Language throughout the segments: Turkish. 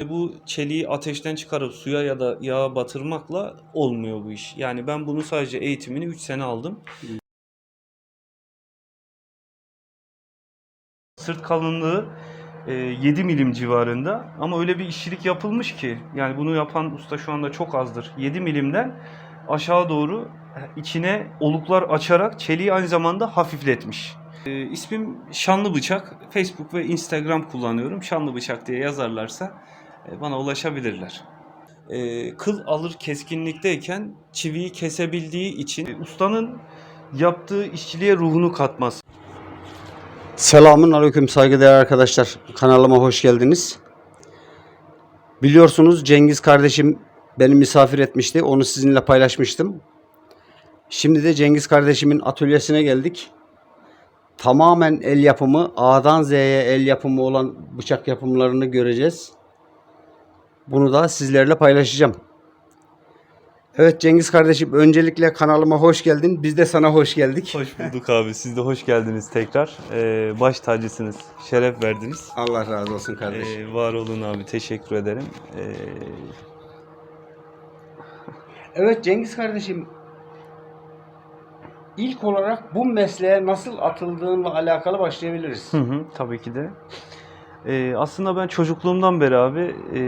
Bu çeliği ateşten çıkarıp suya ya da yağa batırmakla olmuyor bu iş. Yani ben bunu sadece eğitimini 3 sene aldım. Sırt kalınlığı e, 7 milim civarında ama öyle bir işçilik yapılmış ki yani bunu yapan usta şu anda çok azdır. 7 milimden aşağı doğru içine oluklar açarak çeliği aynı zamanda hafifletmiş. E, ismim Şanlı Bıçak. Facebook ve Instagram kullanıyorum. Şanlı Bıçak diye yazarlarsa e, bana ulaşabilirler. E, kıl alır keskinlikteyken çiviyi kesebildiği için e, ustanın yaptığı işçiliğe ruhunu katması. Selamun aleyküm saygıdeğer arkadaşlar. Kanalıma hoş geldiniz. Biliyorsunuz Cengiz kardeşim beni misafir etmişti. Onu sizinle paylaşmıştım. Şimdi de Cengiz kardeşimin atölyesine geldik. Tamamen el yapımı, A'dan Z'ye el yapımı olan bıçak yapımlarını göreceğiz. Bunu da sizlerle paylaşacağım. Evet Cengiz kardeşim öncelikle kanalıma hoş geldin. Biz de sana hoş geldik. Hoş bulduk abi. Siz de hoş geldiniz tekrar. Ee, baş tacısınız. Şeref verdiniz. Allah razı olsun kardeşim. Ee, var olun abi. Teşekkür ederim. Ee, Evet Cengiz kardeşim. İlk olarak bu mesleğe nasıl atıldığınla alakalı başlayabiliriz. hı hı, tabii ki de. Ee, aslında ben çocukluğumdan beri abi e,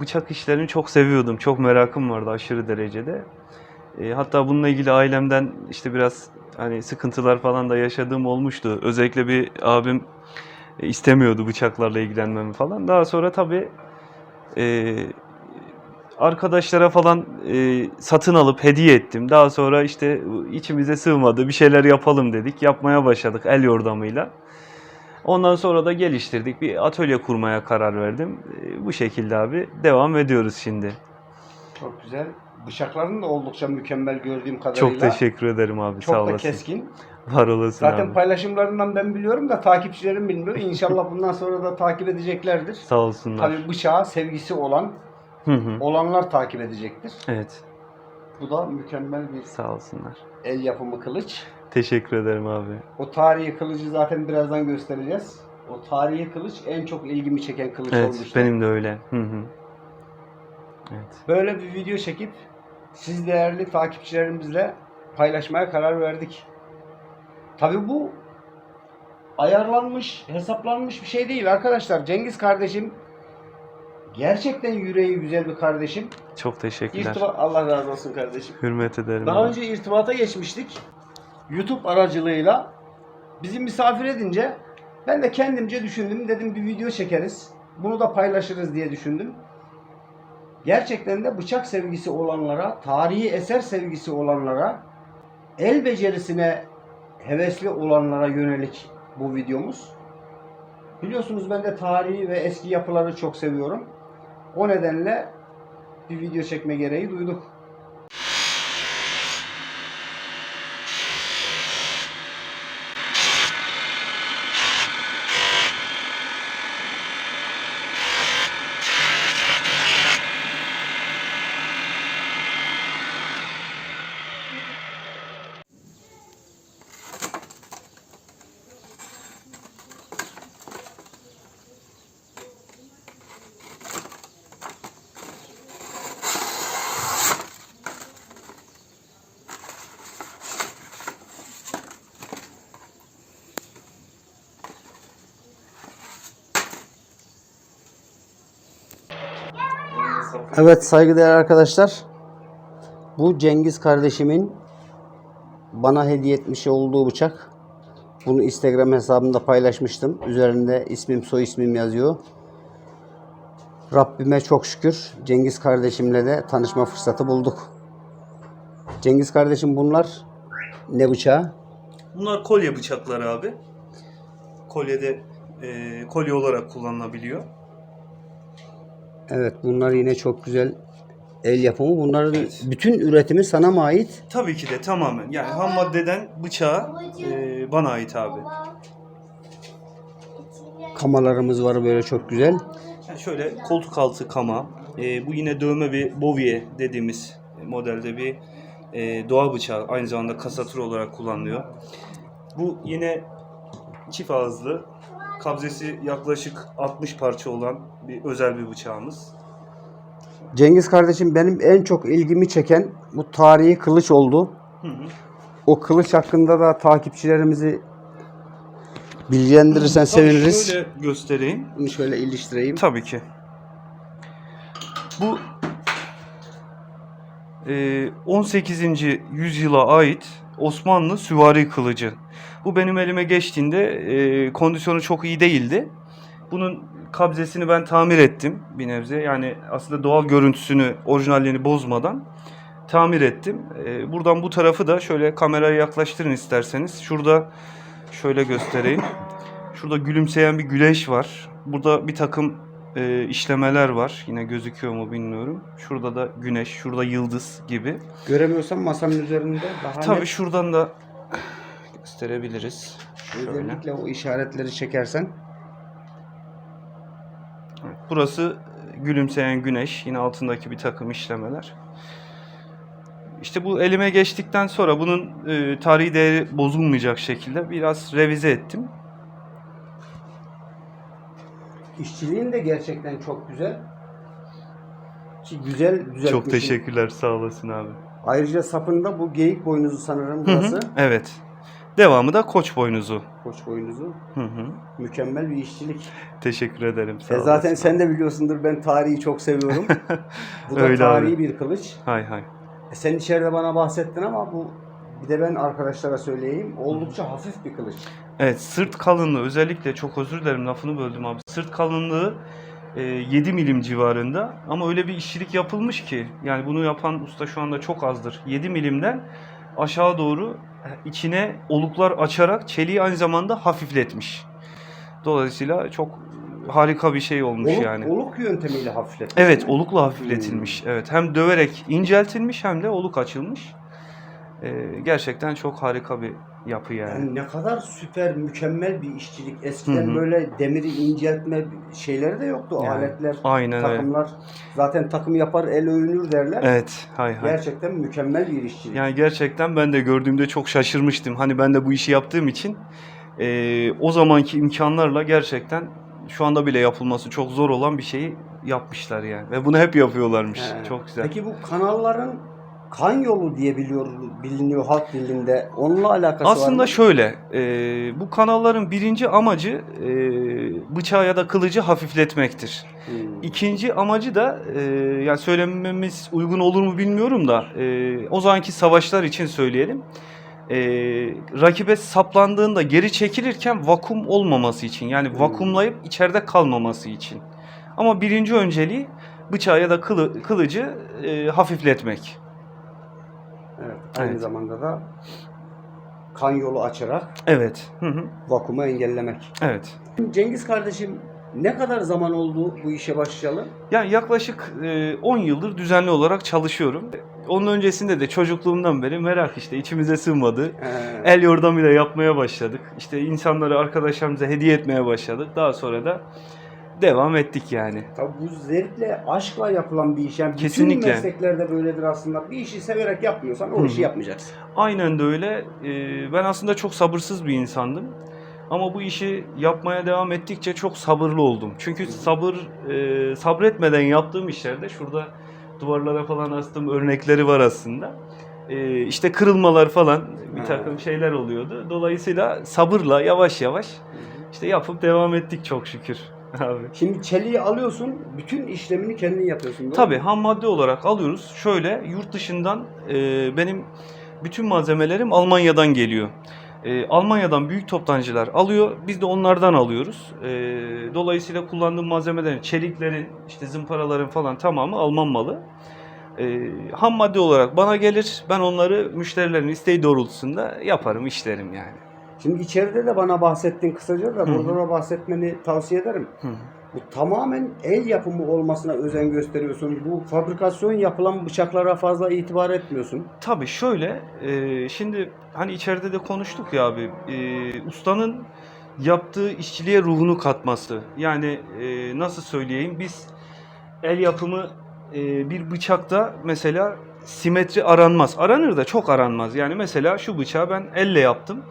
bıçak işlerini çok seviyordum. Çok merakım vardı aşırı derecede. E, hatta bununla ilgili ailemden işte biraz hani sıkıntılar falan da yaşadığım olmuştu. Özellikle bir abim e, istemiyordu bıçaklarla ilgilenmemi falan. Daha sonra tabii e, arkadaşlara falan e, satın alıp hediye ettim. Daha sonra işte içimize sığmadı bir şeyler yapalım dedik. Yapmaya başladık el yordamıyla. Ondan sonra da geliştirdik. Bir atölye kurmaya karar verdim. E, bu şekilde abi devam ediyoruz şimdi. Çok güzel. Bıçakların da oldukça mükemmel gördüğüm kadarıyla. Çok teşekkür ederim abi Çok sağ da olasın. keskin. Var olasın Zaten abi. paylaşımlarından ben biliyorum da takipçilerim bilmiyor. İnşallah bundan sonra da takip edeceklerdir. Sağ olsunlar. Tabii bıçağa sevgisi olan, Hı hı. olanlar takip edecektir. Evet Bu da mükemmel bir sağ olsunlar. el yapımı kılıç. Teşekkür ederim abi. O tarihi kılıcı zaten birazdan göstereceğiz. O tarihi kılıç en çok ilgimi çeken kılıç Evet olmuştu. benim de öyle. Hı hı. Evet. Böyle bir video çekip siz değerli takipçilerimizle paylaşmaya karar verdik. Tabi bu ayarlanmış, hesaplanmış bir şey değil arkadaşlar. Cengiz kardeşim gerçekten yüreği güzel bir kardeşim. Çok teşekkürler. İrtiba Allah razı olsun kardeşim. Hürmet ederim. Daha abi. önce irtibata geçmiştik. YouTube aracılığıyla bizi misafir edince ben de kendimce düşündüm. Dedim bir video çekeriz. Bunu da paylaşırız diye düşündüm. Gerçekten de bıçak sevgisi olanlara, tarihi eser sevgisi olanlara, el becerisine hevesli olanlara yönelik bu videomuz. Biliyorsunuz ben de tarihi ve eski yapıları çok seviyorum. O nedenle bir video çekme gereği duyduk. Evet saygıdeğer arkadaşlar. Bu Cengiz kardeşimin bana hediye etmiş olduğu bıçak. Bunu Instagram hesabımda paylaşmıştım. Üzerinde ismim soy ismim yazıyor. Rabbime çok şükür Cengiz kardeşimle de tanışma fırsatı bulduk. Cengiz kardeşim bunlar ne bıçağı? Bunlar kolye bıçakları abi. Kolyede e, kolye olarak kullanılabiliyor. Evet bunlar yine çok güzel el yapımı. Bunların Evet. bütün üretimi sana mı ait? Tabii ki de tamamen. Yani ham maddeden bıçağa e, bana ait abi. Kamalarımız var böyle çok güzel. Yani şöyle koltuk altı kama. E, bu yine dövme bir bovie dediğimiz modelde bir e, doğa bıçağı. Aynı zamanda kasatür olarak kullanılıyor. Bu yine çift ağızlı kabzesi yaklaşık 60 parça olan bir özel bir bıçağımız. Cengiz kardeşim benim en çok ilgimi çeken bu tarihi kılıç oldu. Hı hı. O kılıç hakkında da takipçilerimizi bilgilendirirsen Tabii seviniriz. Şöyle göstereyim. Bunu şöyle iliştireyim. Tabii ki. Bu e, 18. yüzyıla ait Osmanlı süvari kılıcı. Bu benim elime geçtiğinde e, kondisyonu çok iyi değildi. Bunun kabzesini ben tamir ettim bir nebze. Yani aslında doğal görüntüsünü, orijinalliğini bozmadan tamir ettim. E, buradan bu tarafı da şöyle kameraya yaklaştırın isterseniz. Şurada şöyle göstereyim. Şurada gülümseyen bir güneş var. Burada bir takım e, işlemeler var. Yine gözüküyor mu bilmiyorum. Şurada da güneş, şurada yıldız gibi. Göremiyorsam masanın üzerinde daha Tabii net. şuradan da gösterebiliriz. Şöyle. Özellikle o işaretleri çekersen. Evet, Burası gülümseyen güneş. Yine altındaki bir takım işlemeler. İşte bu elime geçtikten sonra bunun e, tarihi değeri bozulmayacak şekilde biraz revize ettim. İşçiliğin de gerçekten çok güzel. Ki güzel düzeltmişsin. Çok teşekkürler sağ olasın abi. Ayrıca sapında bu geyik boynuzu sanırım Hı hı, burası. Evet. Devamı da koç boynuzu. Koç boynuzu. Hı hı. Mükemmel bir işçilik. Teşekkür ederim. Sağ E zaten sen de biliyorsundur ben tarihi çok seviyorum. bu da Öyle tarihi abi. bir kılıç. Hay hay. E sen içeride bana bahsettin ama bu bir de ben arkadaşlara söyleyeyim. Oldukça hafif bir kılıç. Evet sırt kalınlığı özellikle çok özür dilerim lafını böldüm abi. Sırt kalınlığı e, 7 milim civarında ama öyle bir işçilik yapılmış ki yani bunu yapan usta şu anda çok azdır. 7 milimden aşağı doğru içine oluklar açarak çeliği aynı zamanda hafifletmiş. Dolayısıyla çok harika bir şey olmuş Oluk, yani. oluk yöntemiyle hafifletmiş. Evet, olukla hafifletilmiş. Evet, hem döverek inceltilmiş hem de oluk açılmış. Ee, gerçekten çok harika bir yapı yani. Yani ne kadar süper, mükemmel bir işçilik. Eskiden Hı hı. böyle demiri inceltme şeyleri de yoktu. Yani, Aletler, Aynen öyle. takımlar. Zaten takım yapar el övünür derler. Evet, hay hay. Gerçekten mükemmel bir işçilik. Yani gerçekten ben de gördüğümde çok şaşırmıştım. Hani ben de bu işi yaptığım için ee, o zamanki imkanlarla gerçekten şu anda bile yapılması çok zor olan bir şeyi yapmışlar yani. Ve bunu hep yapıyorlarmış. He. Çok güzel. Peki bu kanalların kan yolu diye biliyor biliniyor halk dilinde. Onunla alakası var Aslında mı? şöyle, e, bu kanalların birinci amacı e, bıçağı ya da kılıcı hafifletmektir. Hmm. İkinci amacı da e, yani söylememiz uygun olur mu bilmiyorum da e, o zamanki savaşlar için söyleyelim. E, rakibe saplandığında geri çekilirken vakum olmaması için yani Hmm. vakumlayıp içeride kalmaması için. Ama birinci önceliği bıçağı ya da kılı, kılıcı e, hafifletmek. Evet, aynı Evet. zamanda da kan yolu açarak Evet. Hı hı. vakumu engellemek. Evet. Cengiz kardeşim ne kadar zaman oldu bu işe başlayalı? Yani yaklaşık e, 10 yıldır düzenli olarak çalışıyorum. Onun öncesinde de çocukluğumdan beri merak işte içimize sığmadı. Ee, El yordamıyla yapmaya başladık. İşte insanları arkadaşlarımıza hediye etmeye başladık. Daha sonra da devam ettik yani. Tabii bu zevkle, aşkla yapılan bir iş. Yani bütün Kesinlikle. mesleklerde böyledir aslında. Bir işi severek yapmıyorsan o Hı işi yapmayacaksın. Aynen de öyle. E, ben aslında çok sabırsız bir insandım. Ama bu işi yapmaya devam ettikçe çok sabırlı oldum. Çünkü sabır e, sabretmeden yaptığım işlerde şurada duvarlara falan astığım örnekleri var aslında. E, işte kırılmalar falan bir takım şeyler oluyordu. Dolayısıyla sabırla yavaş yavaş işte yapıp devam ettik çok şükür abi. Şimdi çeliği alıyorsun, bütün işlemini kendin yapıyorsun. doğru Tabii mu? ham madde olarak alıyoruz. Şöyle yurt dışından e, benim bütün malzemelerim Almanya'dan geliyor. E, Almanya'dan büyük toptancılar alıyor. Biz de onlardan alıyoruz. E, dolayısıyla kullandığım malzemelerin, çeliklerin, işte zımparaların falan tamamı Alman malı. E, ham madde olarak bana gelir. Ben onları müşterilerin isteği doğrultusunda yaparım, işlerim yani. Şimdi içeride de bana bahsettin kısaca da burada da bahsetmeni tavsiye ederim. Hı. Bu tamamen el yapımı olmasına özen gösteriyorsun. Bu fabrikasyon yapılan bıçaklara fazla itibar etmiyorsun. Tabii şöyle, e, şimdi hani içeride de konuştuk ya abi, e, ustanın yaptığı işçiliğe ruhunu katması. Yani e, nasıl söyleyeyim, biz el yapımı e, bir bıçakta mesela simetri aranmaz. Aranır da çok aranmaz. Yani mesela şu bıçağı ben elle yaptım.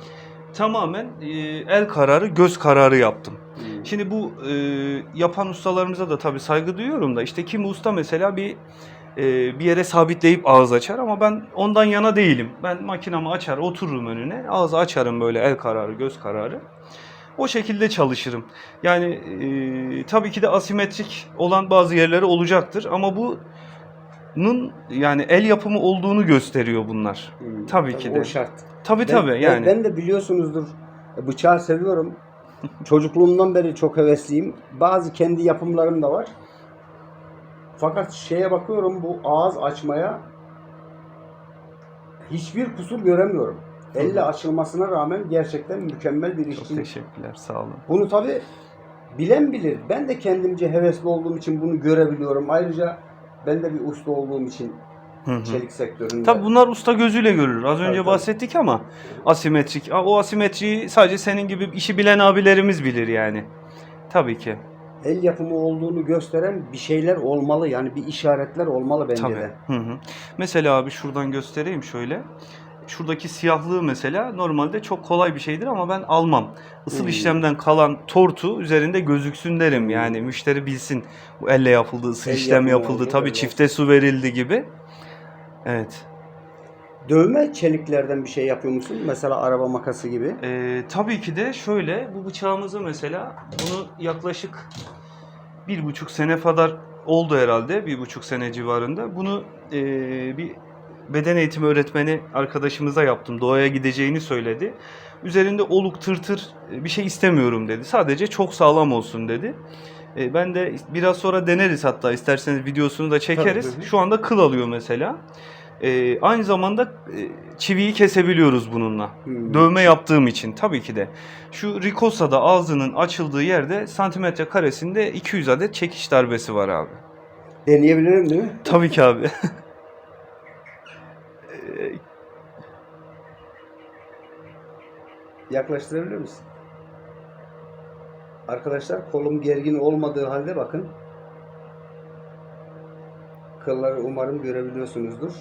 Tamamen e, el kararı, göz kararı yaptım. Hmm. Şimdi bu e, yapan ustalarımıza da tabii saygı duyuyorum da işte kimi usta mesela bir e, bir yere sabitleyip ağız açar ama ben ondan yana değilim. Ben makinamı açar, otururum önüne, ağzı açarım böyle el kararı, göz kararı. O şekilde çalışırım. Yani e, tabii ki de asimetrik olan bazı yerleri olacaktır ama bunun yani el yapımı olduğunu gösteriyor bunlar. Hmm, Tabii ki O de. şart. Tabii Ben- tabii yani. Ben de biliyorsunuzdur e, bıçağı seviyorum. Çocukluğumdan beri çok hevesliyim. Bazı kendi yapımlarım da var. Fakat şeye bakıyorum bu ağız açmaya hiçbir kusur göremiyorum. Elle açılmasına rağmen gerçekten mükemmel bir Çok işçi. teşekkürler, sağ olun. Bunu tabi bilen bilir. Ben de kendimce hevesli olduğum için bunu görebiliyorum. Ayrıca ben de bir usta olduğum için Hı hı. çelik sektöründe. Tabii bunlar usta gözüyle görülür. Az Tabii, önce tabii. bahsettik ama asimetrik. O asimetriyi sadece senin gibi işi bilen abilerimiz bilir yani. Tabii ki. el yapımı olduğunu gösteren bir şeyler olmalı. Yani bir işaretler olmalı bence Tabii. de. Hı hı. Mesela abi şuradan göstereyim şöyle. Şuradaki siyahlığı mesela normalde çok kolay bir şeydir ama ben almam. Isıl Hmm. işlemden kalan tortu üzerinde gözüksün derim. Yani müşteri bilsin bu elle yapıldı, ısıl El işlem yapıldı. Tabii evet. çifte su verildi gibi. Evet. Dövme çeliklerden bir şey yapıyor musun? Mesela araba makası gibi. Ee, tabii ki de şöyle bu bıçağımızı mesela bunu yaklaşık bir buçuk sene kadar oldu herhalde bir buçuk sene civarında. Bunu ee, bir beden eğitimi öğretmeni arkadaşımıza yaptım. Doğaya gideceğini söyledi. Üzerinde oluk tırtır e, bir şey istemiyorum dedi. Sadece çok sağlam olsun dedi. E, ben de biraz sonra deneriz hatta isterseniz videosunu da çekeriz. Tabii. Şu anda kıl alıyor mesela. E, aynı zamanda e, çiviyi kesebiliyoruz bununla. Hmm. Dövme yaptığım için tabii ki de. Şu Ricosa'da ağzının açıldığı yerde santimetre karesinde 200 adet çekiş darbesi var abi. Deneyebilirim değil mi? Tabii ki abi. Yaklaştırabilir misin? Arkadaşlar kolum gergin olmadığı halde bakın. Kılları umarım görebiliyorsunuzdur.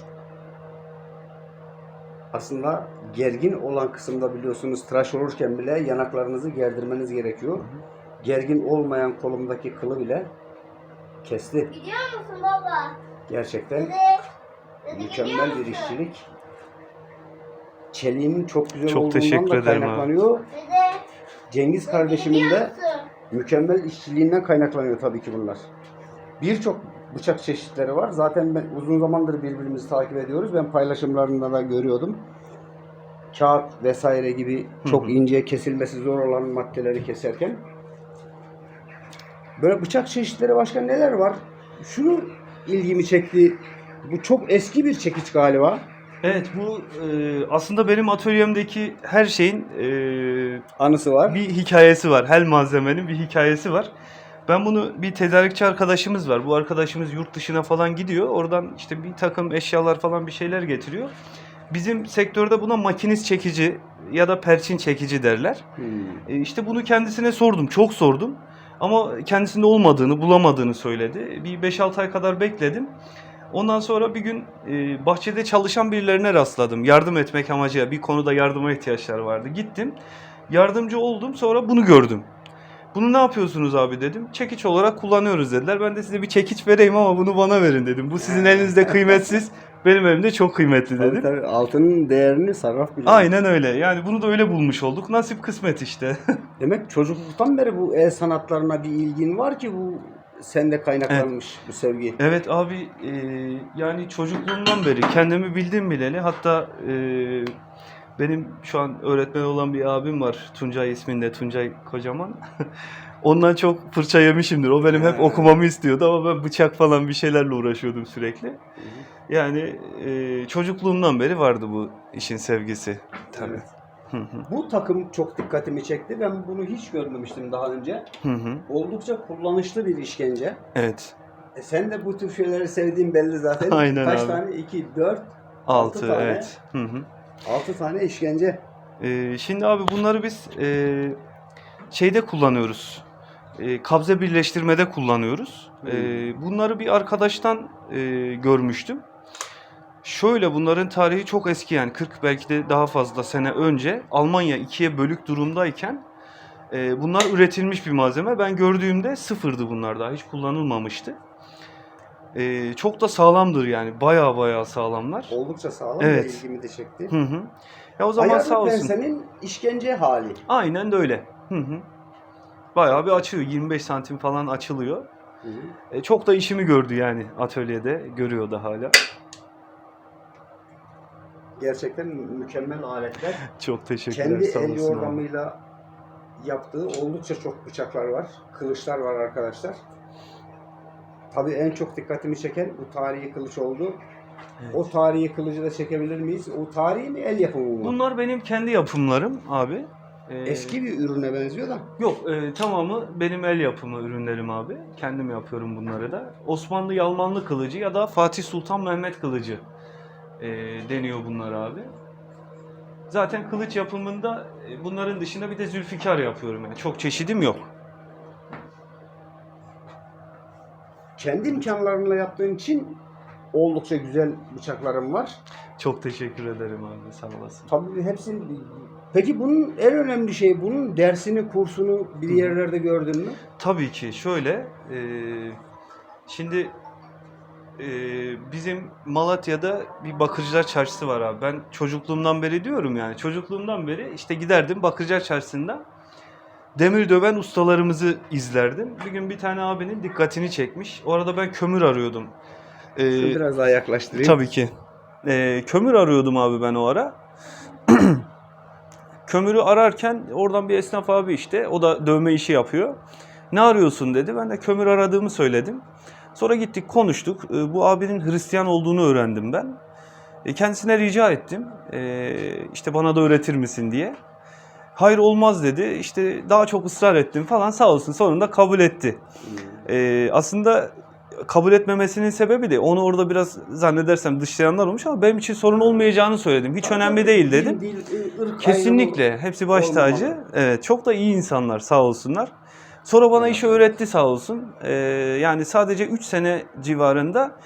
Aslında gergin olan kısımda biliyorsunuz tıraş olurken bile yanaklarınızı gerdirmeniz gerekiyor. Gergin olmayan kolumdaki kılı bile kesti. Gidiyor musun baba? Gerçekten Dede. Mükemmel bir işçilik. Çeliğinin çok güzel Çok olduğundan teşekkür da ederim abi. kaynaklanıyor. Dede. Cengiz kardeşimin de mükemmel işçiliğinden kaynaklanıyor tabii ki bunlar. Birçok bıçak çeşitleri var. Zaten ben uzun zamandır birbirimizi takip ediyoruz. Ben paylaşımlarında da görüyordum. Kağıt vesaire gibi çok ince kesilmesi zor olan maddeleri keserken. Böyle bıçak çeşitleri başka neler var? Şunu ilgimi çekti. Bu çok eski bir çekiç galiba. Evet bu e, aslında benim atölyemdeki her şeyin e, Anısı var. bir hikayesi var. Her malzemenin bir hikayesi var. Ben bunu bir tedarikçi arkadaşımız var. Bu arkadaşımız yurt dışına falan gidiyor. Oradan işte bir takım eşyalar falan bir şeyler getiriyor. Bizim sektörde buna makinist çekici ya da perçin çekici derler. Hmm. E, işte bunu kendisine sordum. Çok sordum. Ama kendisinde olmadığını, bulamadığını söyledi. Bir 5-6 ay kadar bekledim. Ondan sonra bir gün e, bahçede çalışan birilerine rastladım. Yardım etmek amacıyla bir konuda yardıma ihtiyaçları vardı. Gittim. Yardımcı oldum. Sonra bunu gördüm. Bunu ne yapıyorsunuz abi dedim. Çekiç olarak kullanıyoruz dediler. Ben de size bir çekiç vereyim ama bunu bana verin dedim. Bu sizin elinizde kıymetsiz, benim elimde çok kıymetli Tabii dedim. tabii altının değerini sarraf biliyor. Aynen öyle. Yani bunu da öyle bulmuş olduk. Nasip kısmet işte. Demek çocukluktan beri bu el sanatlarına bir ilgin var ki bu sende kaynaklanmış bu sevgi. Evet abi e, yani çocukluğumdan beri kendimi bildim bileli hatta e, benim şu an öğretmen olan bir abim var Tuncay isminde Tuncay Kocaman. Ondan çok fırça yemişimdir. O benim hep He. okumamı istiyordu ama ben bıçak falan bir şeylerle uğraşıyordum sürekli. Yani e, çocukluğumdan beri vardı bu işin sevgisi. Tabii. Evet. Bu takım çok dikkatimi çekti. Ben bunu hiç görmemiştim daha önce. Oldukça kullanışlı bir işkence. Evet. E sen de bu tür şeyleri sevdiğin belli zaten. Aynen Kaç abi. tane? 2, 4, Altı, tane. evet. Hı hı. 6 tane işkence. Ee, şimdi abi bunları biz e, şeyde kullanıyoruz. E, kabze birleştirmede kullanıyoruz. E, bunları bir arkadaştan e, görmüştüm. Şöyle bunların tarihi çok eski yani 40 belki de daha fazla sene önce Almanya ikiye bölük durumdayken E, bunlar üretilmiş bir malzeme. Ben gördüğümde sıfırdı bunlar daha hiç kullanılmamıştı. E, çok da sağlamdır yani baya baya sağlamlar. Oldukça sağlam Evet. ve ilgimi de çekti. Hı hı. Ya o zaman sağ Ayarlı olsun. pensenin işkence hali. Aynen de öyle. Hı hı. Bayağı bir açıyor. 25 santim falan açılıyor. Hı hı. E, çok da işimi gördü yani atölyede. Görüyor da hala. Gerçekten mükemmel aletler. Çok teşekkürler. Kendi sağ el abi. yordamıyla yaptığı oldukça çok bıçaklar var. Kılıçlar var arkadaşlar. Tabii en çok dikkatimi çeken bu tarihi kılıç oldu. Evet. O tarihi kılıcı da çekebilir miyiz? O tarihi mi el yapımı mı? Bunlar benim kendi yapımlarım abi. Ee, Eski bir ürüne benziyor da. Yok e, tamamı benim el yapımı ürünlerim abi. Kendim yapıyorum bunları da. Osmanlı Yalmanlı kılıcı ya da Fatih Sultan Mehmet kılıcı e, deniyor bunlar abi. Zaten kılıç yapımında e, bunların dışında bir de zülfikar yapıyorum yani. Çok çeşidim yok. Kendi imkanlarınla yaptığın için oldukça güzel bıçaklarım var. Çok teşekkür ederim abi sağ olasın. Tabii hepsini... Peki bunun en önemli şey bunun dersini, kursunu bir yerlerde gördün mü? Tabii ki şöyle e, şimdi e, bizim Malatya'da bir bakırcılar çarşısı var abi. Ben çocukluğumdan beri diyorum yani çocukluğumdan beri işte giderdim bakırcılar çarşısında demir döven ustalarımızı izlerdim. Bir gün bir tane abinin dikkatini çekmiş. Orada ben kömür arıyordum. E, Biraz daha yaklaştırayım. Tabii ki. Ee, kömür arıyordum abi ben o ara. Kömürü ararken oradan bir esnaf abi işte o da dövme işi yapıyor. Ne arıyorsun dedi. Ben de kömür aradığımı söyledim. Sonra gittik konuştuk. Ee, bu abinin Hristiyan olduğunu öğrendim ben. E, kendisine rica ettim. Ee, işte bana da öğretir misin diye. Hayır olmaz dedi. İşte daha çok ısrar ettim falan sağ olsun sonunda kabul etti. Hmm. Ee, aslında kabul etmemesinin sebebi de onu orada biraz zannedersem dışlayanlar olmuş ama benim için sorun olmayacağını söyledim. Hiç önemli değil dedim. Din, dil, ırk Kesinlikle. Hepsi baş tacı. Evet, çok da iyi insanlar sağ olsunlar. Sonra bana işi öğretti sağ olsun. Ee, yani sadece 3 sene civarında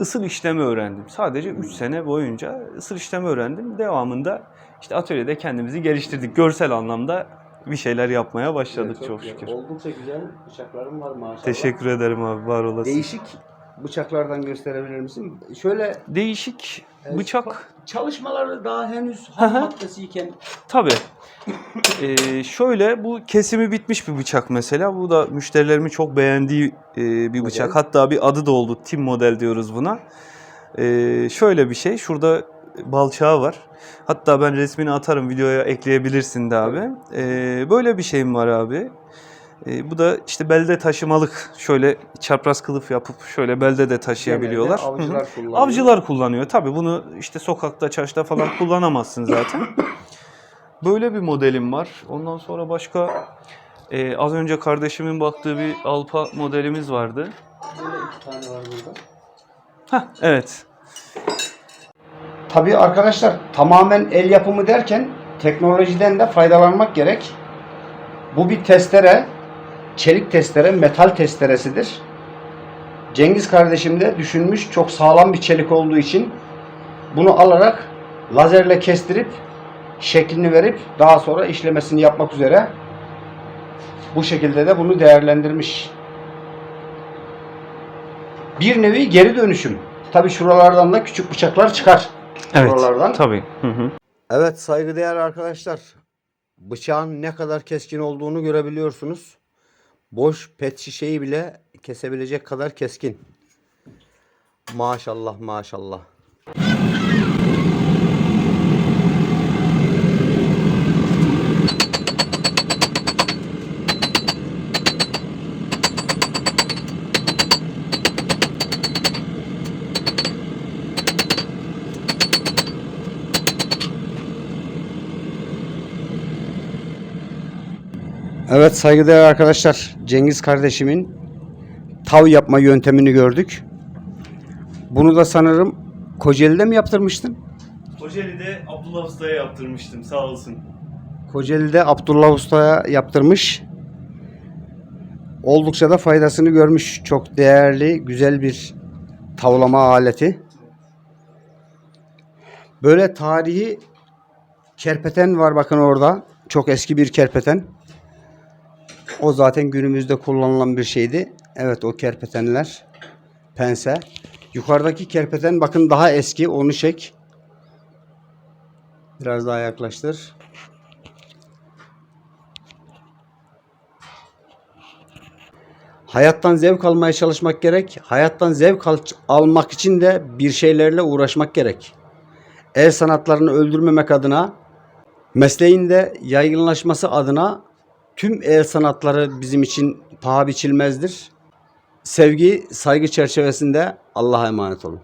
ısıl işlemi öğrendim. Sadece 3 sene boyunca ısıl işlemi öğrendim. Devamında işte atölyede kendimizi geliştirdik. Görsel anlamda bir şeyler yapmaya başladık Evet, çok, güzel. şükür. Oldukça güzel bıçaklarım var maşallah. Teşekkür ederim abi var olasın. Değişik bıçaklardan gösterebilir misin? Şöyle Değişik Evet, bıçak çalışmaları daha henüz maddesiyken tabi. Ee, şöyle bu kesimi bitmiş bir bıçak mesela. Bu da müşterilerimin çok beğendiği e, bir bıçak. Model. Hatta bir adı da oldu. Tim model diyoruz buna. Ee, şöyle bir şey. Şurada balçağı var. Hatta ben resmini atarım videoya ekleyebilirsin de abi. Ee, böyle bir şeyim var abi. Ee, bu da işte belde taşımalık. Şöyle çapraz kılıf yapıp şöyle belde de taşıyabiliyorlar. genelde Hı hı. avcılar kullanıyor. Avcılar kullanıyor. Tabii bunu işte sokakta, çarşıda falan kullanamazsın zaten. Böyle bir modelim var. Ondan sonra başka e, az önce kardeşimin baktığı bir Alpa modelimiz vardı. Böyle iki tane var burada. Heh, evet. Tabii arkadaşlar tamamen el yapımı derken teknolojiden de faydalanmak gerek. Bu bir testere. Çelik testere, metal testeresidir. Cengiz kardeşim de düşünmüş çok sağlam bir çelik olduğu için bunu alarak lazerle kestirip şeklini verip daha sonra işlemesini yapmak üzere bu şekilde de bunu değerlendirmiş. Bir nevi geri dönüşüm. Tabi şuralardan da küçük bıçaklar çıkar. Evet. Oralardan. Tabii. Hı hı. Evet saygıdeğer arkadaşlar. Bıçağın ne kadar keskin olduğunu görebiliyorsunuz. Boş pet şişeyi bile kesebilecek kadar keskin. Maşallah maşallah. Evet saygıdeğer arkadaşlar. Cengiz kardeşimin tav yapma yöntemini gördük. Bunu da sanırım Kocaeli'de mi yaptırmıştın? Kocaeli'de Abdullah Usta'ya yaptırmıştım sağ olsun. Kocaeli'de Abdullah Usta'ya yaptırmış. Oldukça da faydasını görmüş. Çok değerli, güzel bir tavlama aleti. Böyle tarihi kerpeten var bakın orada. Çok eski bir kerpeten. O zaten günümüzde kullanılan bir şeydi. Evet o kerpetenler. Pense. Yukarıdaki kerpeten bakın daha eski. Onu çek. Biraz daha yaklaştır. Hayattan zevk almaya çalışmak gerek. Hayattan zevk al- almak için de bir şeylerle uğraşmak gerek. El sanatlarını öldürmemek adına, mesleğin de yaygınlaşması adına tüm el sanatları bizim için paha biçilmezdir. Sevgi, saygı çerçevesinde Allah'a emanet olun.